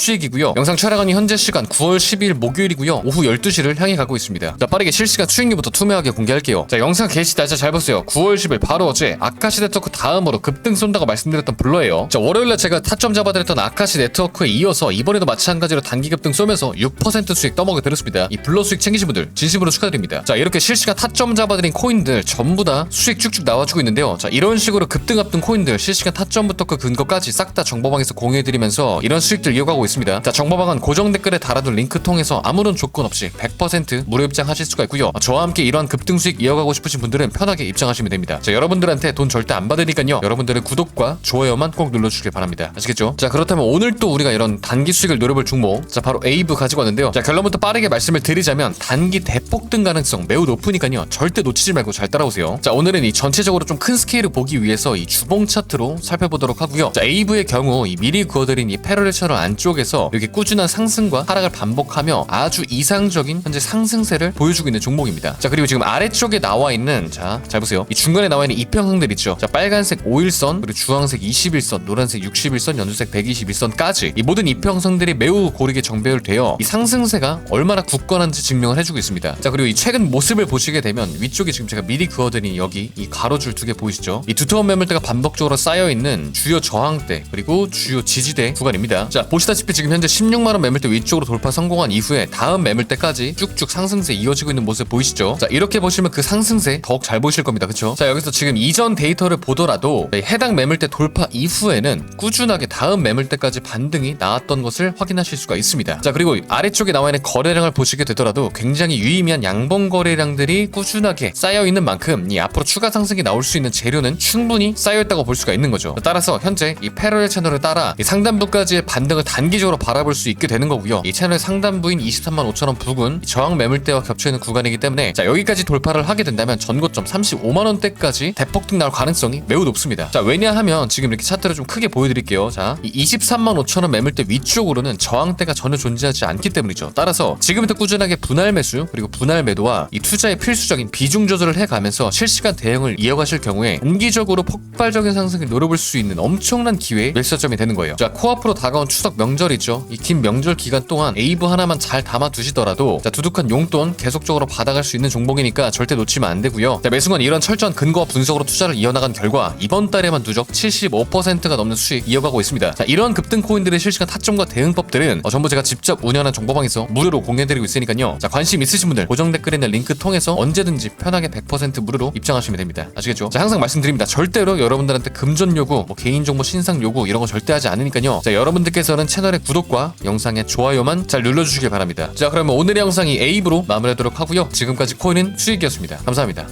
수익이고요. 영상 촬영하는 현재 시간 9월 12일 목요일이고요. 오후 12시를 향해 가고 있습니다. 자, 빠르게 실시간 수익률부터 투명하게 공개할게요. 자, 영상 게시 날짜 잘 보세요. 9월 10일 바로 어제 아카시 네트워크 다음으로 급등 쏜다고 말씀드렸던 블러예요. 자, 월요일날 제가 타점 잡아드렸던 아카시 네트워크에 이어서 이번에도 마찬가지로 단기 급등 쏘면서 6% 수익 떠먹여 드렸습니다. 이 블러 수익 챙기신 분들 진심으로 축하드립니다. 자, 이렇게 실시간 타점 잡아드린 코인들 전부 다 수익 쭉쭉 나와주고 있는데요. 자, 이런 식으로 급등 앞둔 코인들 실시간 타점부터 그 근거까지 싹 다 정보방에서 공유해드리면서 이런 수익들 이어가고 있습니다. 자, 정보방은 고정 댓글에 달아둔 링크 통해서 아무런 조건 없이 100% 무료 입장하실 수가 있고요. 저와 함께 이러한 급등 수익 이어가고 싶으신 분들은 편하게 입장하시면 됩니다. 자, 여러분들한테 돈 절대 안 받으니까요. 여러분들은 구독과 좋아요만 꼭 눌러주길 바랍니다. 아시겠죠? 자, 그렇다면 오늘 또 우리가 이런 단기 수익을 노려볼 종목, 자, 바로 에이브 가지고 왔는데요. 자, 결론부터 빠르게 말씀을 드리자면 단기 대폭등 가능성 매우 높으니까요. 절대 놓치지 말고 잘 따라오세요. 자, 오늘은 이 전체적으로 좀 큰 스케일을 보기 위해서 이 주봉 차트로 살펴보도록 하고요. 자, 에이브의 경우 이 미리 그어드린 이 패러렐 채널 안쪽에 서 이렇게 꾸준한 상승과 하락을 반복하며 아주 이상적인 현재 상승세를 보여주고 있는 종목입니다. 자, 그리고 지금 아래쪽에 나와 있는 자, 잘 보세요. 이 중간에 나와 있는 이평선들 있죠. 자, 빨간색 5일선, 그리고 주황색 21선, 노란색 61선, 연두색 121선까지 이 모든 이평선들이 매우 고르게 정배열되어 이 상승세가 얼마나 굳건한지 증명을 해주고 있습니다. 자, 그리고 이 최근 모습을 보시게 되면 위쪽에 지금 제가 미리 그어드린 여기 이 가로줄 두 개 보이시죠? 이 두터운 매물대가 반복적으로 쌓여 있는 주요 저항대 그리고 주요 지지대 구간입니다. 자, 보시다시피 지금 현재 16만 원 매물대 위쪽으로 돌파 성공한 이후에 다음 매물대까지 쭉쭉 상승세 이어지고 있는 모습 보이시죠? 자, 이렇게 보시면 그 상승세 더욱 잘 보이실 겁니다. 그렇죠? 자, 여기서 지금 이전 데이터를 보더라도 이 해당 매물대 돌파 이후에는 꾸준하게 다음 매물대까지 반등이 나왔던 것을 확인하실 수가 있습니다. 자, 그리고 아래쪽에 나와 있는 거래량을 보시게 되더라도 굉장히 유의미한 양봉 거래량들이 꾸준하게 쌓여 있는 만큼 이 앞으로 추가 상승이 나올 수 있는 재료는 충분히 쌓여 있다고 볼 수가 있는 거죠. 따라서 현재 이 패러렐 채널을 따라 이 상단부까지의 반등을 단기 적으로 바라볼 수 있게 되는 거고요. 이 채널 상단부인 23만 5천 원 부근 이 저항 매물대와 겹쳐 있는 구간이기 때문에 자 여기까지 돌파를 하게 된다면 전고점 35만 원대까지 대폭등 나올 가능성이 매우 높습니다. 자 왜냐하면 지금 이렇게 차트를 좀 크게 보여드릴게요. 자이 23만 5천 원 매물대 위쪽으로는 저항대가 전혀 존재하지 않기 때문이죠. 따라서 지금부터 꾸준하게 분할 매수 그리고 분할 매도와 이 투자의 필수적인 비중 조절을 해가면서 실시간 대응을 이어가실 경우에 공기적으로 폭발적인 상승을 노려볼 수 있는 엄청난 기회의 매수점이 되는 거예요. 자 코앞으로 다가온 추석 명절 이죠. 이 긴 명절 기간 동안 에이브 하나만 잘 담아 두시더라도 자 두둑한 용돈 계속적으로 받아갈 수 있는 종목이니까 절대 놓치면 안 되고요. 자 매수건 이런 철저한 근거와 분석으로 투자를 이어나간 결과 이번 달에만 누적 75%가 넘는 수익 이어가고 있습니다. 자 이런 급등 코인들의 실시간 타점과 대응법들은 어, 전부 제가 직접 운영하는 정보방에서 무료로 공유해드리고 있으니까요. 자 관심 있으신 분들 고정 댓글에 있는 링크 통해서 언제든지 편하게 100% 무료로 입장하시면 됩니다. 아시겠죠? 자 항상 말씀드립니다. 절대로 여러분들한테 금전 요구, 뭐 개인정보 신상 요구 이런 거 절대 하지 않으니까요. 자 여러분들께서는 채널 의 구독과 영상의 좋아요만 잘 눌러주시길 바랍니다. 자 그러면 오늘의 영상이 에이브로 마무리하도록 하고요. 지금까지 코인은 수익이었습니다. 감사합니다.